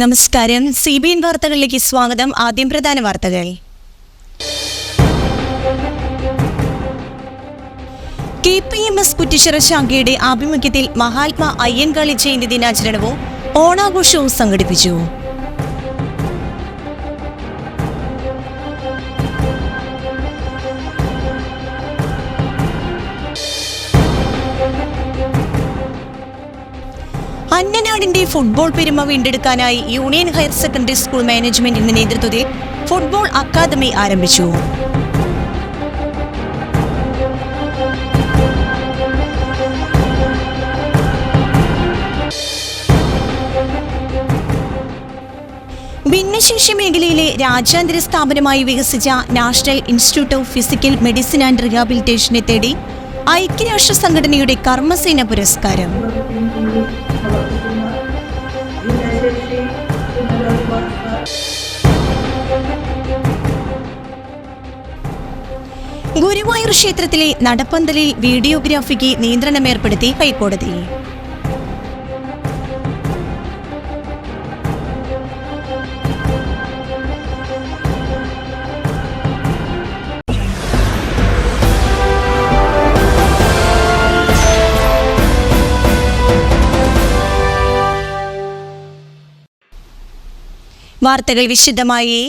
നമസ്കാരം. C B N വാർത്തകളിലേക്ക് സ്വാഗതം. ആദ്യം പ്രധാന വാർത്തകൾ. K P M S Kuttichira ശാഖയുടെ ആഭിമുഖ്യത്തിൽ മഹാത്മാ അയ്യൻകാളി ജയന്തി ദിനാചരണവും ഓണാഘോഷവും സംഘടിപ്പിച്ചു. അന്നനാടിന്റെ ഫുട്ബോൾ പെരുമ വീണ്ടെടുക്കാനായി യൂണിയൻ ഹയർ സെക്കൻഡറി സ്കൂൾ മാനേജ്മെന്റിന്റെ നേതൃത്വത്തിൽ ഫുട്ബോൾ അക്കാദമി ആരംഭിച്ചു. ഭിന്നശേഷി മേഖലയിലെ രാജ്യാന്തര സ്ഥാപനമായി വികസിച്ച National Institute of Physical Medicine and റീഹാബിലിറ്റേഷനെ തേടി ഐക്യരാഷ്ട്ര സംഘടനയുടെ കർമ്മസേന പുരസ്കാരം. ഗുരുവായൂർ ക്ഷേത്രത്തിലെ നടപ്പന്തലിൽ വീഡിയോഗ്രാഫിക്ക് നിയന്ത്രണം ഏർപ്പെടുത്തി ഹൈക്കോടതി. വാർത്തകൾ വിശദമായി.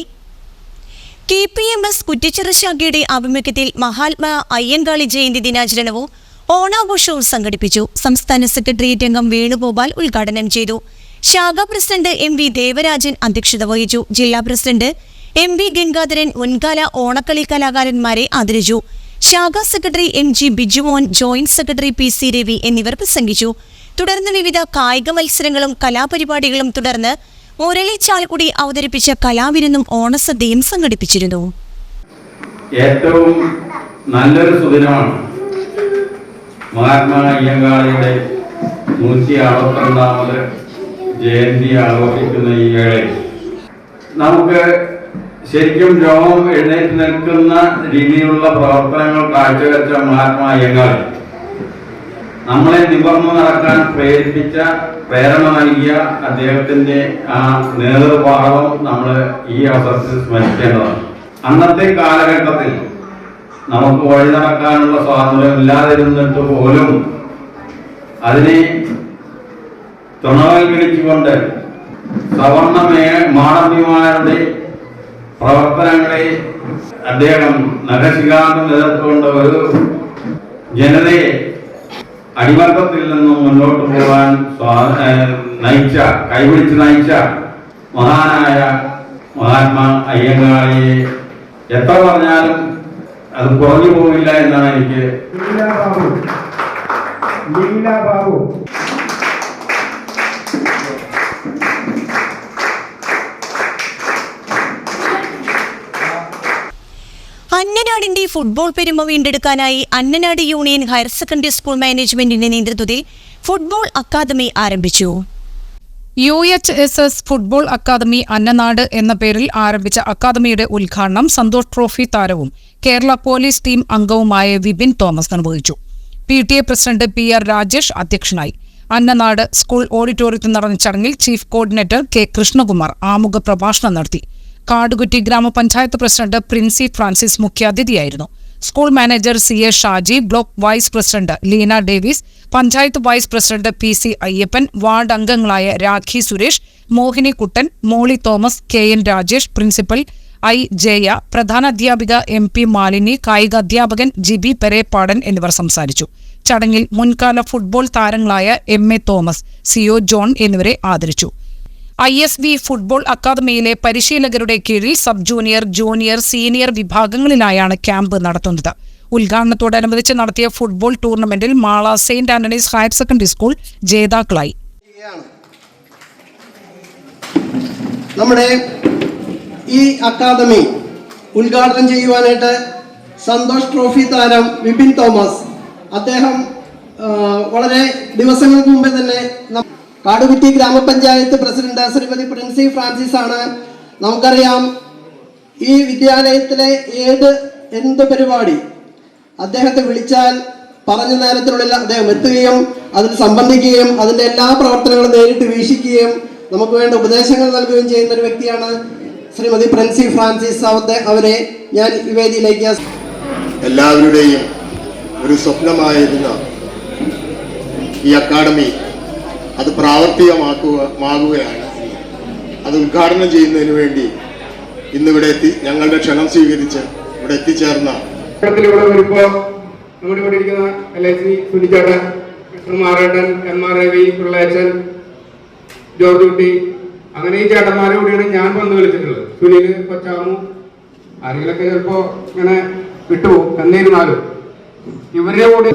K P M S Kuttichira ശാഖയുടെ ആഭിമുഖ്യത്തിൽ മഹാത്മാ അയ്യങ്കാളി ജയന്തി ദിനാചരണവും ഓണാഘോഷവും സംഘടിപ്പിച്ചു. സംസ്ഥാന സെക്രട്ടേറിയറ്റ് അംഗം വേണുഗോപാൽ ഉദ്ഘാടനം ചെയ്തു. ശാഖാ പ്രസിഡന്റ് എം വി ദേവരാജൻ അധ്യക്ഷത വഹിച്ചു. ജില്ലാ പ്രസിഡന്റ് എം വി ഗംഗാധരൻ മുൻകാല ഓണക്കളി കലാകാരന്മാരെ ആദരിച്ചു. ശാഖാ secretary M G Bijumon joint secretary P C Ravi എന്നിവർ പ്രസംഗിച്ചു. തുടർന്ന് വിവിധ കായിക മത്സരങ്ങളും കലാപരിപാടികളും തുടർന്ന് മുരളി ചാലക്കുടി അവതരിപ്പിച്ച കലാവിരുന്നും ഓണസദ്യയും സംഘടിപ്പിച്ചിരുന്നു. ഏറ്റവും നല്ലൊരു സുദിനമാണ്. മഹാത്മാ അയ്യങ്കാളിയുടെ നൂറ്റി അറുപത്തിരണ്ടാമത് ജയന്തി ആഘോഷിക്കുന്ന ഈ വേളയിൽ നമുക്ക് ശരിക്കും രോഗം എഴുന്നേറ്റ് നിൽക്കുന്ന രീതിയിലുള്ള പ്രവർത്തനങ്ങൾ കാഴ്ചവെച്ച മഹാത്മാ അയ്യങ്കാളി. നമ്മളെ നിവർന്നു നടക്കാൻ പ്രേരിപ്പിച്ച പ്രേരണ നൽകിയ അദ്ദേഹത്തിന്റെ ആ നേതൃഭാഗം നമ്മൾ ഈ അവസരത്തിൽ സ്മരിക്കേണ്ടതാണ്. അന്നത്തെ കാലഘട്ടത്തിൽ നമുക്ക് വഴി നടക്കാനുള്ള സ്വാതന്ത്ര്യം ഇല്ലാതിരുന്നിട്ട് പോലും അതിനെ തുണവൽക്കരിച്ചുകൊണ്ട് സവർണ മേ മാണവിമാരുടെ പ്രവർത്തനങ്ങളെ അദ്ദേഹം നഖശികാന്തം എതിർത്തുകൊണ്ട് ഒരു ജനതയെ അടിമത്തത്തിൽ നിന്നും മുന്നോട്ട് പോകാൻ നയിച്ച കൈപിടിച്ച് നയിച്ച മഹാനായ മഹാത്മാ അയ്യങ്കാളിയെ എത്ര പറഞ്ഞാലും അത് കുറഞ്ഞു പോവില്ല എന്നാണ് എനിക്ക് ലീല ബാബു അന്നനാടിന്റെ ഫുട്ബോൾ പെരുമ വീണ്ടെടുക്കാനായി Annanad union higher secondary school മാനേജ്മെന്റിന്റെ നേതൃത്വത്തിൽ ഫുട്ബോൾ അക്കാദമി ആരംഭിച്ചു. U H S S football academy Annanad എന്ന പേരിൽ ആരംഭിച്ച അക്കാദമിയുടെ ഉദ്ഘാടനം സന്തോഷ് ട്രോഫി താരവും കേരള പോലീസ് ടീം അംഗവുമായ വിപിൻ തോമസ് നിർവഹിച്ചു. P T A president P R Rajesh അധ്യക്ഷനായി. അന്നനാട് സ്കൂൾ ഓഡിറ്റോറിയത്തിൽ നടന്ന ചടങ്ങിൽ ചീഫ് കോർഡിനേറ്റർ കെ കൃഷ്ണകുമാർ ആമുഖ പ്രഭാഷണം നടത്തി. കാടുകുറ്റി ഗ്രാമപഞ്ചായത്ത് president Princy Francis മുഖ്യാതിഥിയായിരുന്നു. School manager C A Shaji block vice president Leena Davis panchayat vice president P C Ayyappan ward അംഗങ്ങളായ Rakhi Suresh Mohini Kuttan Molly Thomas K N Rajesh principal I Jaya പ്രധാന അധ്യാപിക M P Malini കായിക അധ്യാപകൻ GB Pereppadan എന്നിവർ സംസാരിച്ചു. ചടങ്ങിൽ മുൻകാല football താരങ്ങളായ M A Thomas C O John എന്നിവരെ ആദരിച്ചു. ഐ എസ് ബി ഫുട്ബോൾ അക്കാദമിയിലെ പരിശീലകരുടെ കീഴിൽ സബ് ജൂനിയർ ജൂനിയർ സീനിയർ വിഭാഗങ്ങളിലായാണ് ക്യാമ്പ് നടത്തുന്നത്. ഉദ്ഘാടനത്തോടനുബന്ധിച്ച് നടത്തിയ ഫുട്ബോൾ ടൂർണമെന്റിൽ Mala Saint Antony's higher secondary school ജേതാക്കളായി. നമ്മുടെ ഈ അക്കാദമി ഉദ്ഘാടനം ചെയ്യുവാനായിട്ട് സന്തോഷ് ട്രോഫി താരം വിപിൻ തോമസ്. അദ്ദേഹം വളരെ ദിവസങ്ങൾക്ക് മുമ്പേ തന്നെ കാടുകുറ്റി ഗ്രാമപഞ്ചായത്ത് പ്രസിഡന്റ് ശ്രീമതി പ്രിൻസി ഫ്രാൻസിസ് ആണ്. നമുക്കറിയാം ഈ വിദ്യാലയത്തിലെ ഏത് എന്ത് പരിപാടി? അദ്ദേഹത്തെ വിളിച്ചാൽ പറഞ്ഞ നേരത്തിനുള്ളിൽ അദ്ദേഹം എത്തുകയും അതിൽ സംബന്ധിക്കുകയും അതിന്റെ എല്ലാ പ്രവർത്തനങ്ങളും നേരിട്ട് വീക്ഷിക്കുകയും നമുക്ക് വേണ്ട ഉപദേശങ്ങൾ നൽകുകയും ചെയ്യുന്ന ഒരു വ്യക്തിയാണ് ശ്രീമതി പ്രിൻസി ഫ്രാൻസിസ് അവരെ ഞാൻ ഈ വേദിയിലേക്ക് എല്ലാവരുടെയും ഒരു സ്വപ്നമായിരുന്ന ഈ അക്കാഡമി അത് പ്രാവർത്തികമാക്കുക മാകുകയാണ് അത് ഉദ്ഘാടനം ചെയ്യുന്നതിന് വേണ്ടി ഇന്നിവിടെ എത്തി ഞങ്ങളുടെ ക്ഷണം സ്വീകരിച്ച് ഇവിടെ എത്തിച്ചേർന്ന ഇവിടെ നമ്മുടെ ഇവിടെ ഇരിക്കുന്ന എൽ ഐ സി സുനിച്ചേട്ടൻ മിസ്റ്റർ മാറേട്ടൻ എം ആർ രവി പിള്ളേച്ചൻ ജോർജ് കുട്ടി അങ്ങനെ ഈ ചേട്ടന്മാരെ കൂടിയാണ് ഞാൻ വന്ന് വിളിച്ചിട്ടുള്ളത്. സുനിൽ കൊച്ചാമു ആരെങ്കിലൊക്കെ ചിലപ്പോ ഇങ്ങനെ വിട്ടുപോകും. എന്നിരുന്നാലും ഇവരുടെ കൂടെ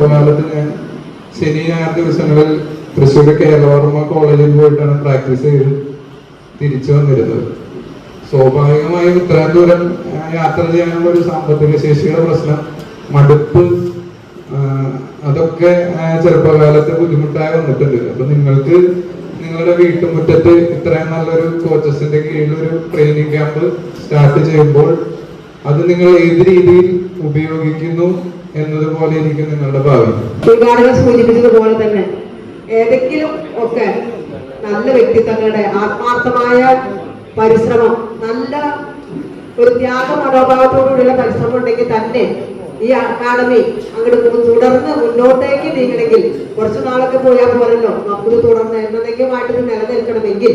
ശനി ഞായർ ദിവസങ്ങളിൽ തൃശ്ശൂർ കേരളവർമ്മ കോളേജിൽ പോയിട്ടാണ് പ്രാക്ടീസ് ചെയ്ത് തിരിച്ചു വന്നിരുന്നത്. സ്വാഭാവികമായും ഇത്രയും ദൂരം യാത്ര ചെയ്യാനുള്ള ഒരു സാമ്പത്തിക ശേഷിയുടെ പ്രശ്നം മടുപ്പ് അതൊക്കെ ചെറുപ്പകാലത്തെ ബുദ്ധിമുട്ടായി വന്നിട്ടുണ്ട്. അപ്പൊ നിങ്ങൾക്ക് നിങ്ങളുടെ വീട്ടുമുറ്റത്ത് ഇത്രയും നല്ലൊരു കോച്ചസിന്റെ കീഴിൽ ഒരു ട്രെയിനിങ് ക്യാമ്പ് സ്റ്റാർട്ട് ചെയ്യുമ്പോൾ അത് നിങ്ങൾ ഏത് രീതിയിൽ ഉപയോഗിക്കുന്നു എന്നതുപോലെ ഇരിക്കും നിങ്ങളുടെ ഭാവി. സൂചിപ്പിച്ചതുപോലെ തന്നെ ഏതെങ്കിലും ഒക്കെ നല്ല വ്യക്തിത്വങ്ങളുടെ ആത്മാർത്ഥമായ പരിശ്രമം നല്ല ഒരു ത്യാഗ മനോഭാവത്തോടുകൂടിയുള്ള പരിശ്രമം ഉണ്ടെങ്കിൽ തന്നെ ഈ അക്കാദമി അങ്ങോട്ട് തുടർന്ന് മുന്നോട്ടേക്ക് നീങ്ങണമെങ്കിൽ കുറച്ചു നാളൊക്കെ പോയാൽ പോരല്ലോ നമുക്ക് തുടർന്ന് എന്നതെങ്കിലുമായിട്ട് നിലനിൽക്കണമെങ്കിൽ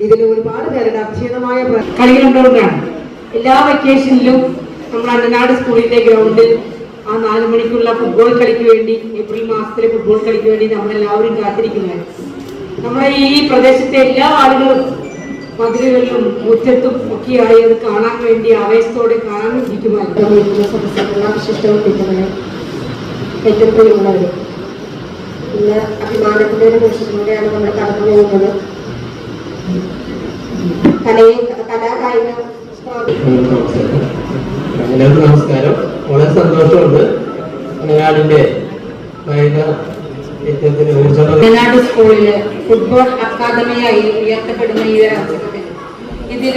ഇതിന് ഒരുപാട് പേരുടെ അക്ഷീണമായ പ്ര- എല്ലാ വെക്കേഷനിലും നമ്മൾ അന്നനാട് സ്കൂളിന്റെ ഗ്രൗണ്ടിൽ ആ നാല് മണിക്കുള്ള ഫുട്ബോൾ കളിക്ക് വേണ്ടി ഏപ്രിൽ മാസത്തിലെ ഫുട്ബോൾ കളിക്ക് വേണ്ടി നമ്മളെല്ലാവരും കാത്തിരിക്കുന്നത് നമ്മുടെ ഈ പ്രദേശത്തെ എല്ലാ ആളുകളും മതിലുകളിലും മുറ്റത്തും ഒക്കെയായി അത് കാണാൻ വേണ്ടി ആവേശത്തോടെ കാണാൻ ഇരിക്കുമായിരുന്നു സദസ്സുള്ള വിശിഷ്ട വ്യക്തിത്വങ്ങളെ ഏറ്റവും പ്രിയമുള്ളവര് ഇന്ന് അഭിമാനത്തിന്റെ ഒരു നിമിഷത്തിലൂടെയാണ് നമ്മൾ കടന്നു പോകുന്നത്. കലയെ കലാകായിക എല്ലാവർക്കും നമസ്കാരം. വളരെ സന്തോഷമുണ്ട്. മലയാളിന്റെ വയനാട് സ്കൂളിൽ ഫുട്ബോൾ അക്കാദമിയായി ഉയർത്തപ്പെടുന്ന ഈ അവസരത്തിൽ ഇതിൽ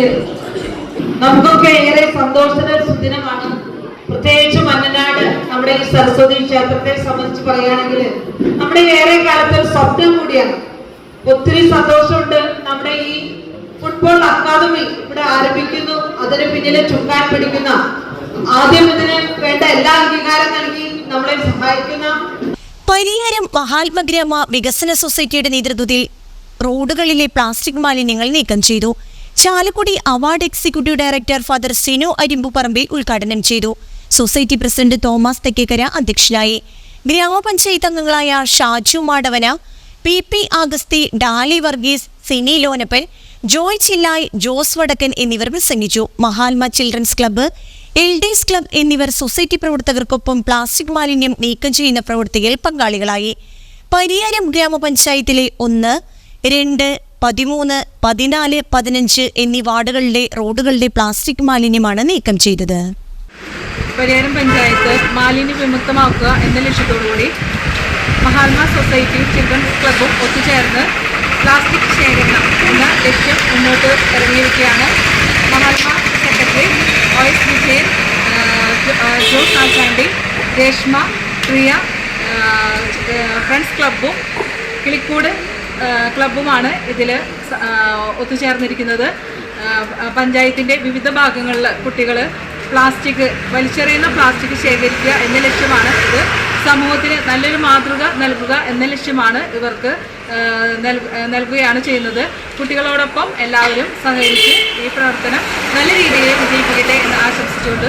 നമുക്കൊക്കെ ഏറെ സന്തോഷത്തിന്റെ സുദിനമാണ്. പ്രത്യേകിച്ച് അന്നനാട് നമ്മുടെ ഈ സരസ്വതി ക്ഷേത്രത്തെ സംബന്ധിച്ച് പറയുകയാണെങ്കിൽ നമ്മുടെ ഏറെ കാലത്തെ ഒരു സ്വപ്നം കൂടിയാണ്. ഒത്തിരി സന്തോഷമുണ്ട് നമ്മുടെ ഈ ഫുട്ബോൾ അക്കാദമി ഇവിടെ ആരംഭിക്കുന്നു. അതിന് പിന്നിലെ ചുക്കാൻ പിടിക്കുന്ന ആദ്യം ഇതിന് വേണ്ട എല്ലാ അംഗീകാരം നൽകി നമ്മളെ സഹായിക്കുന്ന പരിഹാരം മഹാത്മഗ്രാമ വികസന സൊസൈറ്റിയുടെ നേതൃത്വത്തിൽ റോഡുകളിലെ പ്ലാസ്റ്റിക് മാലിന്യങ്ങൾ നീക്കം ചെയ്തു. Chalakudy award executive director father Sino Arimbuparambil ഉദ്ഘാടനം ചെയ്തു. സൊസൈറ്റി പ്രസിഡന്റ് തോമസ് തെക്കേക്കര അധ്യക്ഷനായി. ഗ്രാമപഞ്ചായത്ത് അംഗങ്ങളായ Shaju Madavana P P Augusthi Dolly Varghese Sini Lonappan Joy Chillai Jose Vadakkan എന്നിവർ പ്രസംഗിച്ചു. Mahatma children's club L D S club എന്നിവർ സൊസൈറ്റി പ്രവർത്തകർക്കൊപ്പം plastic മാലിന്യം നീക്കം ചെയ്യുന്ന പ്രവൃത്തിയിൽ പങ്കാളികളായി. പരിയാരം ഗ്രാമപഞ്ചായത്തിലെ ഒന്ന് രണ്ട് പതിമൂന്ന് പതിനാല് പതിനഞ്ച് എന്നീ വാർഡുകളിലെ റോഡുകളുടെ പ്ലാസ്റ്റിക് മാലിന്യമാണ് നീക്കം ചെയ്തത്. പരിയാരം പഞ്ചായത്ത് മാലിന്യം വിമുക്തമാക്കുക എന്ന ലക്ഷ്യത്തോടുകൂടി മഹാത്മാ സൊസൈറ്റി ചിൽഡ്രൻസ് ക്ലബും ഒത്തുചേർന്ന് പ്ലാസ്റ്റിക് ശേഖരണം എന്ന ലക്ഷ്യം മുന്നോട്ട് ഇറങ്ങിയിരിക്കുകയാണ്. Mahatma secretary O S Vijayan Jose Ashandi Reshma Priya friends ക്ലബ്ബും Kilikkoodu ക്ലബുമാണ് ഇതിൽ ഒത്തുചേർന്നിരിക്കുന്നത്. പഞ്ചായത്തിന്റെ വിവിധ ഭാഗങ്ങളിൽ കുട്ടികൾ പ്ലാസ്റ്റിക് വലിച്ചെറിയുന്ന പ്ലാസ്റ്റിക് ശേഖരിക്കുക എന്ന ലക്ഷ്യമാണ് ഇത്. സമൂഹത്തിന് നല്ലൊരു മാതൃക നൽകുക എന്ന ലക്ഷ്യമാണ് ഇവർക്ക് നൽകുകയാണ് ചെയ്യുന്നത്. കുട്ടികളോടൊപ്പം എല്ലാവരും സഹകരിച്ച് ഈ പ്രവർത്തനം നല്ല രീതിയിൽ വിജയിപ്പിക്കട്ടെ എന്ന് ആശംസിച്ചുകൊണ്ട്.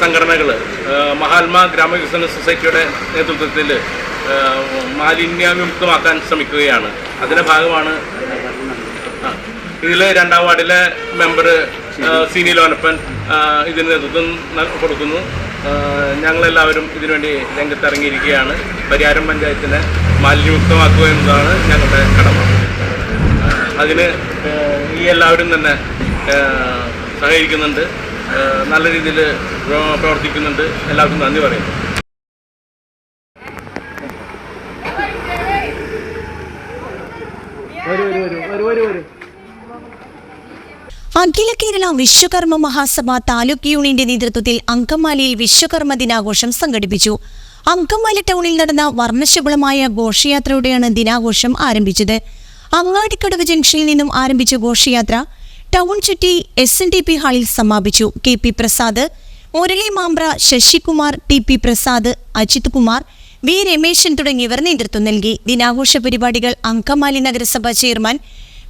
സംഘടനകൾ മഹാത്മാ ഗ്രാമവികസന സൊസൈറ്റിയുടെ നേതൃത്വത്തിൽ മാലിന്യ വിമുക്തമാക്കാൻ ശ്രമിക്കുകയാണ്. അതിന്റെ ഭാഗമാണ് ഇതിൽ രണ്ടാം വാർഡിലെ മെമ്പർ സീനി ലോനപ്പൻ ഇതിന് നേതൃത്വം കൊടുക്കുന്നു. ഞങ്ങളെല്ലാവരും ഇതിനുവേണ്ടി രംഗത്തിറങ്ങിയിരിക്കുകയാണ്. പരിയാരം പഞ്ചായത്തിനെ മാലിന്യമുക്തമാക്കുക എന്നതാണ് ഞങ്ങളുടെ കടമ. അതിന് ഈ എല്ലാവരും തന്നെ സഹകരിക്കുന്നുണ്ട്. നല്ല രീതിയിൽ പ്രവർത്തിക്കുന്നുണ്ട്. എല്ലാവർക്കും നന്ദി പറയുന്നു. അഖില കേരള വിശ്വകർമ്മ മഹാസഭ താലൂക്ക് യൂണിയന്റെ നേതൃത്വത്തിൽ അങ്കമാലിയിൽ വിശ്വകർമ്മ ദിനാഘോഷം സംഘടിപ്പിച്ചു. അങ്കമാലി ടൗണിൽ നടന്ന വർണശബളമായ ഘോഷയാത്രയോടെയാണ് ദിനാഘോഷം ആരംഭിച്ചത്. അങ്ങാടിക്കടവ് ജംഗ്ഷനിൽ നിന്നും ആരംഭിച്ച ഘോഷയാത്ര ടൗൺ ചുറ്റി എസ് എൻ ഡി പി ഹാളിൽ സമാപിച്ചു. K P Prasad Murali Mambra Sasikumar T P Prasad Ajith Kumar V Rameshan തുടങ്ങിയവർ നേതൃത്വം നൽകി. ദിനാഘോഷ പരിപാടികൾ അങ്കമാലി നഗരസഭ ചെയർമാൻ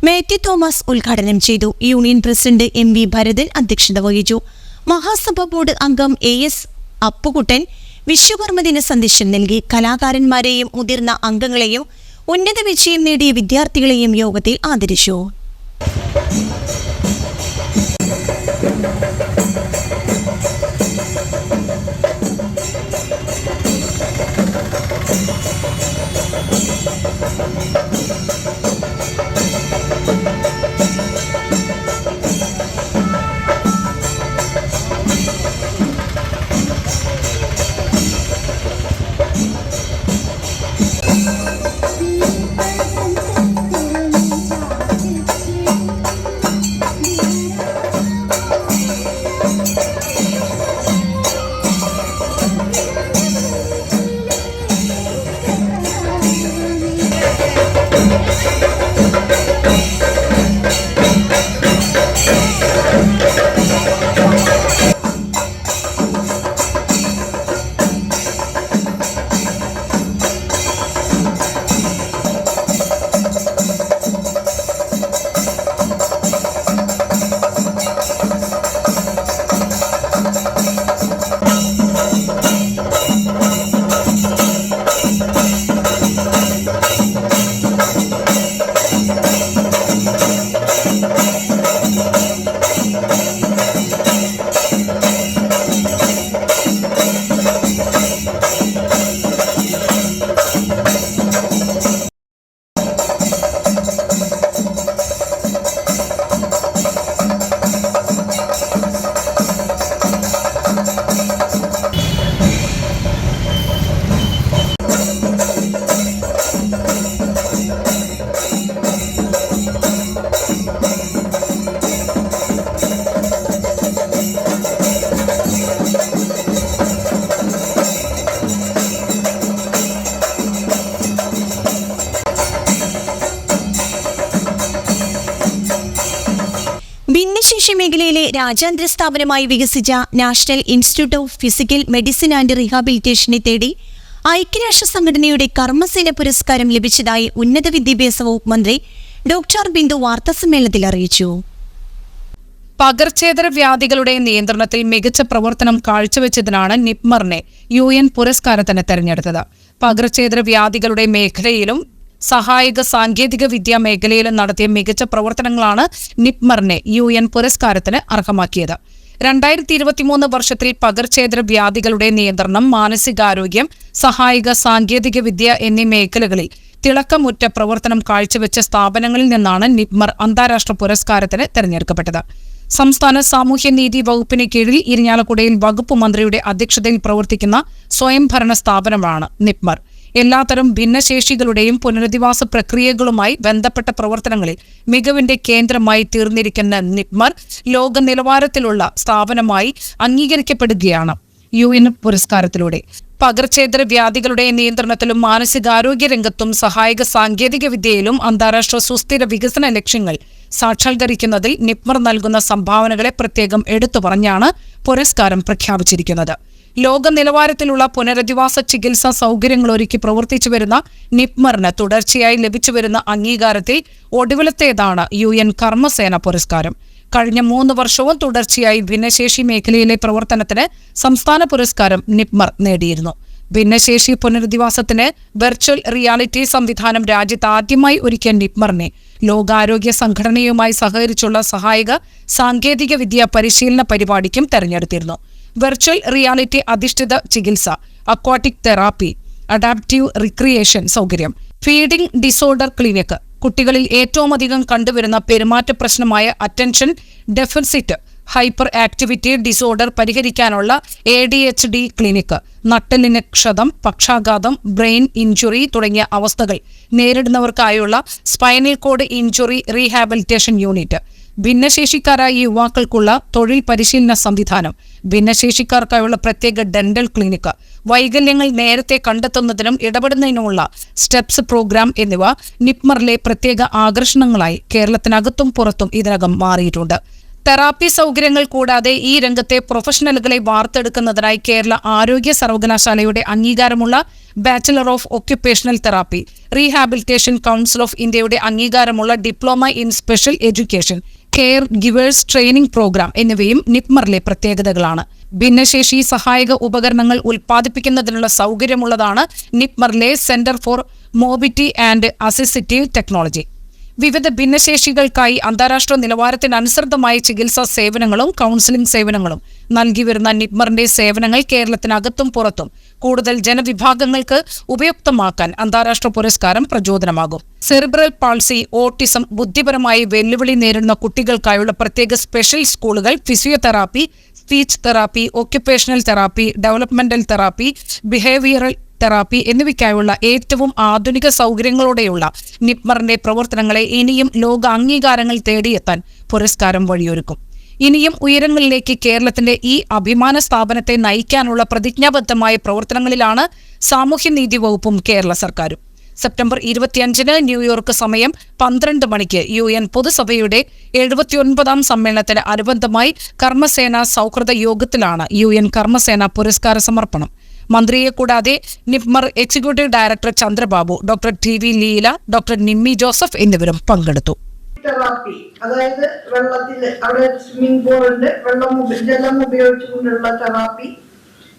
മേത്യു തോമസ് ഉദ്ഘാടനം ചെയ്തു. Union president M V Bharathan അധ്യക്ഷത വഹിച്ചു. മഹാസഭ ബോർഡ് അംഗം എ എസ് അപ്പുകുട്ടൻ വിശ്വകർമ്മ ദിന സന്ദേശം നൽകി. കലാകാരന്മാരെയും മുതിർന്ന അംഗങ്ങളെയും ഉന്നത വിജയം നേടിയ വിദ്യാർത്ഥികളെയും യോഗത്തിൽ ആദരിച്ചു. Thank you. മേഖലയിലെ രാജ്യാന്തര സ്ഥാപനമായി വികസിച്ച National Institute of Physical Medicine and റീഹാബിലിറ്റേഷനെ തേടി ഐക്യരാഷ്ട്ര സംഘടനയുടെ കർമ്മസേന പുരസ്കാരം ലഭിച്ചതായി ഉന്നത വിദ്യാഭ്യാസ വകുപ്പ് മന്ത്രി ഡോക്ടർ ബിന്ദു വാർത്താസമ്മേളനത്തിൽ അറിയിച്ചു. പകർച്ചേതര വ്യാധികളുടെ നിയന്ത്രണത്തിൽ മികച്ച പ്രവർത്തനം കാഴ്ചവെച്ചതിനാണ് നിപ്മറിനെ യു എൻ പുരസ്കാരത്തിന് തെരഞ്ഞെടുത്തത്. പകർച്ചേതര വ്യാധികളുടെ മേഖലയിലും സഹായക സാങ്കേതിക വിദ്യാ മേഖലയിലും നടത്തിയ മികച്ച പ്രവർത്തനങ്ങളാണ് നിപ്മറിനെ യു എൻ പുരസ്കാരത്തിന് അർഹമാക്കിയത്. രണ്ടായിരത്തി ഇരുപത്തിമൂന്ന് വർഷത്തിൽ പകർച്ചേതര വ്യാധികളുടെ നിയന്ത്രണം മാനസികാരോഗ്യം സഹായിക സാങ്കേതിക വിദ്യ എന്നീ മേഖലകളിൽ തിളക്കമുറ്റ പ്രവർത്തനം കാഴ്ചവെച്ച സ്ഥാപനങ്ങളിൽ നിന്നാണ് നിപ്മർ അന്താരാഷ്ട്ര പുരസ്കാരത്തിന് തെരഞ്ഞെടുക്കപ്പെട്ടത്. സംസ്ഥാന സാമൂഹ്യനീതി വകുപ്പിന് കീഴിൽ ഇരിഞ്ഞാലക്കുടയിൽ വകുപ്പ് മന്ത്രിയുടെ അധ്യക്ഷതയിൽ പ്രവർത്തിക്കുന്ന സ്വയംഭരണ സ്ഥാപനമാണ് നിപ്മർ. എല്ലാത്തരം ഭിന്നശേഷികളുടെയും പുനരധിവാസ പ്രക്രിയകളുമായി ബന്ധപ്പെട്ട പ്രവർത്തനങ്ങളിൽ മികവിന്റെ കേന്ദ്രമായി തീർന്നിരിക്കുന്ന നിപ്മർ ലോക നിലവാരത്തിലുള്ള സ്ഥാപനമായി അംഗീകരിക്കപ്പെടുകയാണ്. യു എൻ പുരസ്കാരത്തിലൂടെ പകർച്ചേതര വ്യാധികളുടെ നിയന്ത്രണത്തിലും മാനസികാരോഗ്യ രംഗത്തും സഹായക സാങ്കേതിക വിദ്യയിലും അന്താരാഷ്ട്ര സുസ്ഥിര വികസന ലക്ഷ്യങ്ങൾ സാക്ഷാത്കരിക്കുന്നതിൽ നിപ്മർ നൽകുന്ന സംഭാവനകളെ പ്രത്യേകം എടുത്തു പറഞ്ഞാണ് പുരസ്കാരം പ്രഖ്യാപിച്ചിരിക്കുന്നത്. ലോക നിലവാരത്തിലുള്ള പുനരധിവാസ ചികിത്സാ സൗകര്യങ്ങൾ ഒരുക്കി പ്രവർത്തിച്ചു വരുന്ന നിപ്മറിന് തുടർച്ചയായി ലഭിച്ചുവരുന്ന അംഗീകാരത്തിൽ ഒടുവിലത്തേതാണ് യു എൻ കർമ്മസേന പുരസ്കാരം. കഴിഞ്ഞ മൂന്ന് വർഷവും തുടർച്ചയായി ഭിന്നശേഷി മേഖലയിലെ പ്രവർത്തനത്തിന് സംസ്ഥാന പുരസ്കാരം നിപ്മർ നേടിയിരുന്നു. ഭിന്നശേഷി പുനരധിവാസത്തിന് വെർച്വൽ റിയാലിറ്റി സംവിധാനം രാജ്യത്ത് ആദ്യമായി ഒരുക്കിയ നിപ്മറിനെ ലോകാരോഗ്യ സംഘടനയുമായി സഹകരിച്ചുള്ള സഹായക സാങ്കേതിക വിദ്യ പരിശീലന പരിപാടിക്കും തെരഞ്ഞെടുത്തിരുന്നു. വെർച്വൽ റിയാലിറ്റി അധിഷ്ഠിത ചികിത്സ അക്വാട്ടിക് തെറാപ്പി അഡാപ്റ്റീവ് റിക്രിയേഷൻ സൗകര്യം ഫീഡിംഗ് ഡിസോർഡർ ക്ലിനിക്. കുട്ടികളിൽ ഏറ്റവും അധികം കണ്ടുവരുന്ന പെരുമാറ്റ പ്രശ്നമായ attention deficit hyper activity disorder പരിഹരിക്കാനുള്ള A D H D clinic നട്ടലിന് ക്ഷതം പക്ഷാഘാതം ബ്രെയിൻ ഇഞ്ചുറി തുടങ്ങിയ അവസ്ഥകൾ നേരിടുന്നവർക്കായുള്ള spinal cord injury rehabilitation unit. ഭിന്നശേഷിക്കാരായ യുവാക്കൾക്കുള്ള തൊഴിൽ പരിശീലന സംവിധാനം ഭിന്നശേഷിക്കാർക്കായുള്ള പ്രത്യേക ഡെന്റൽ ക്ലിനിക്ക് വൈകല്യങ്ങൾ നേരത്തെ കണ്ടെത്തുന്നതിനും ഇടപെടുന്നതിനുമുള്ള സ്റ്റെപ്സ് പ്രോഗ്രാം എന്നിവ നിപ്മറിലെ പ്രത്യേക ആകർഷണങ്ങളായി കേരളത്തിനകത്തും പുറത്തും ഇതിനകം മാറിയിട്ടുണ്ട്. തെറാപ്പി സൗകര്യങ്ങൾ കൂടാതെ ഈ രംഗത്തെ പ്രൊഫഷണലുകളെ വാർത്തെടുക്കുന്നതിനായി കേരള ആരോഗ്യ സർവകലാശാലയുടെ അംഗീകാരമുള്ള bachelor of occupational therapy rehabilitation council of ഇന്ത്യയുടെ അംഗീകാരമുള്ള diploma in special education care givers training program എന്നിവയും നിപ്മറിലെ പ്രത്യേകതകളാണ്. ഭിന്നശേഷി സഹായക ഉപകരണങ്ങൾ ഉൽപ്പാദിപ്പിക്കുന്നതിനുള്ള സൗകര്യമുള്ളതാണ് നിപ്മറിലെ centre for mobility and assistive technology വിവിധ ഭിന്നശേഷികൾക്കായി അന്താരാഷ്ട്ര നിലവാരത്തിനനുസൃതമായ ചികിത്സാ സേവനങ്ങളും കൌൺസിലിംഗ് സേവനങ്ങളും നൽകി വരുന്ന നിപ്മറിന്റെ സേവനങ്ങൾ കേരളത്തിനകത്തും പുറത്തും. കൂടുതൽ ജനവിഭാഗങ്ങൾക്ക് ഉപയുക്തമാക്കാൻ അന്താരാഷ്ട്ര പുരസ്കാരം പ്രചോദനമാകും. സെറിബ്രൽ പാൾസി ഓട്ടിസം ബുദ്ധിപരമായി വെല്ലുവിളി നേരിടുന്ന കുട്ടികൾക്കായുള്ള പ്രത്യേക സ്പെഷ്യൽ സ്കൂളുകൾ physiotherapy speech therapy occupational therapy developmental therapy behavioural therapy എന്നിവയ്ക്കായുള്ള ഏറ്റവും ആധുനിക സൗകര്യങ്ങളോടെയുള്ള നിപ്മറിന്റെ പ്രവർത്തനങ്ങളെ ഇനിയും ലോക അംഗീകാരങ്ങൾ തേടിയെത്താൻ പുരസ്കാരം വഴിയൊരുക്കും. ഇനിയും ഉയരങ്ങളിലേക്ക് കേരളത്തിന്റെ ഈ അഭിമാന സ്ഥാപനത്തെ നയിക്കാനുള്ള പ്രതിജ്ഞാബദ്ധമായ പ്രവർത്തനങ്ങളിലാണ് സാമൂഹ്യനീതി വകുപ്പും കേരള സർക്കാരും. സെപ്റ്റംബർ ഇരുപത്തിയഞ്ചിന് ന്യൂയോർക്ക് സമയം പന്ത്രണ്ട് മണിക്ക് യു എൻ പൊതുസഭയുടെ എഴുപത്തിയൊൻപതാം സമ്മേളനത്തിന് അനുബന്ധമായി കർമ്മസേന സൗഹൃദ യോഗത്തിലാണ് യു എൻ കർമ്മസേന പുരസ്കാര സമർപ്പണം. മന്ത്രിയെ കൂടാതെ NIPMR executive director Chandrababu doctor T V Leela doctor Nimmi Joseph എന്നിവരും പങ്കെടുത്തു. തെറാപ്പി അതായത് വെള്ളത്തിൽ അവിടെ സ്വിമ്മിംഗ് പൂൾ ഉണ്ട്. വെള്ളം ജലം ഉപയോഗിച്ചുകൊണ്ടുള്ള തെറാപ്പി.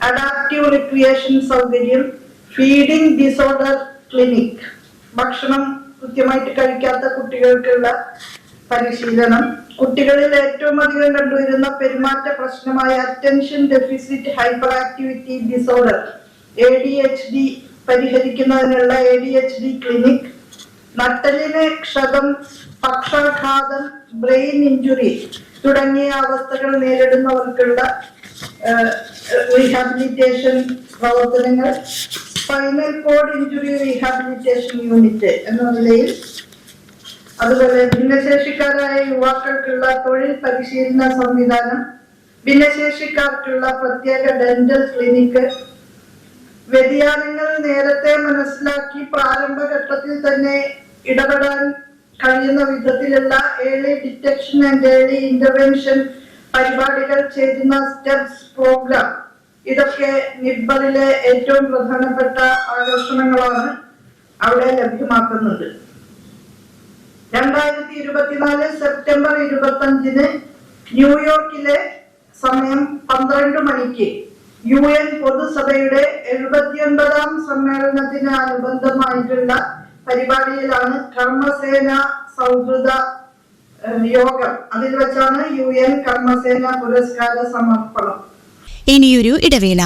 അഡാപ്റ്റീവ് റിക്രിയേഷൻ സൗകര്യം. ഫീഡിംഗ് ഡിസോർഡർ ക്ലിനിക് ഭക്ഷണം കൃത്യമായിട്ട് കഴിക്കാത്ത കുട്ടികൾക്കുള്ള പരിശീലനം. കുട്ടികളിൽ ഏറ്റവും അധികം കണ്ടുവരുന്ന പെരുമാറ്റ പ്രശ്നമായ attention deficit hyper activity disorder A D H D പരിഹരിക്കുന്നതിനുള്ള A D H D clinic നട്ടലിനെ ക്ഷതം പക്ഷാഘാതം ബ്രെയിൻ ഇഞ്ചുറി തുടങ്ങിയ അവസ്ഥകൾ നേരിടുന്നവർക്കുള്ള റീഹാബിലിറ്റേഷൻ പ്രവർത്തനങ്ങൾ spinal cord injury rehabilitation unit എന്ന നിലയിൽ അതുപോലെ ഭിന്നശേഷിക്കാരായ യുവാക്കൾക്കുള്ള തൊഴിൽ പരിശീലന സംവിധാനം ഭിന്നശേഷിക്കാർക്കുള്ള പ്രത്യേക ഡെന്റൽ ക്ലിനിക്ക് വ്യതിയാനങ്ങൾ നേരത്തെ മനസ്സിലാക്കി പ്രാരംഭഘട്ടത്തിൽ തന്നെ ഇടപെടാൻ കഴിയുന്ന വിധത്തിലുള്ള early detection and early intervention പരിപാടികൾ ചെയ്യുന്ന സ്റ്റെപ്സ് പ്രോഗ്രാം ഇതൊക്കെ നിബ്ബറിലെ ഏറ്റവും പ്രധാനപ്പെട്ട ആകർഷണങ്ങളാണ് അവിടെ ലഭ്യമാക്കുന്നത് രണ്ടായിരത്തി ഇരുപത്തിനാല് സെപ്റ്റംബർ ഇരുപത്തി അഞ്ചിന് ന്യൂയോർക്കിലെ സമയം പന്ത്രണ്ട് മണിക്ക് യു എൻ പൊതുസഭയുടെ എഴുപത്തിയൊൻപതാം സമ്മേളനത്തിന് അനുബന്ധമായിട്ടുള്ള പരിപാടിയിലാണ് കർമ്മസേന സൗഹൃദ യോഗം. അതിൽ വെച്ചാണ് യു എൻ കർമ്മസേന പുരസ്കാര സമർപ്പണം. ഇനിയൊരു ഇടവേള.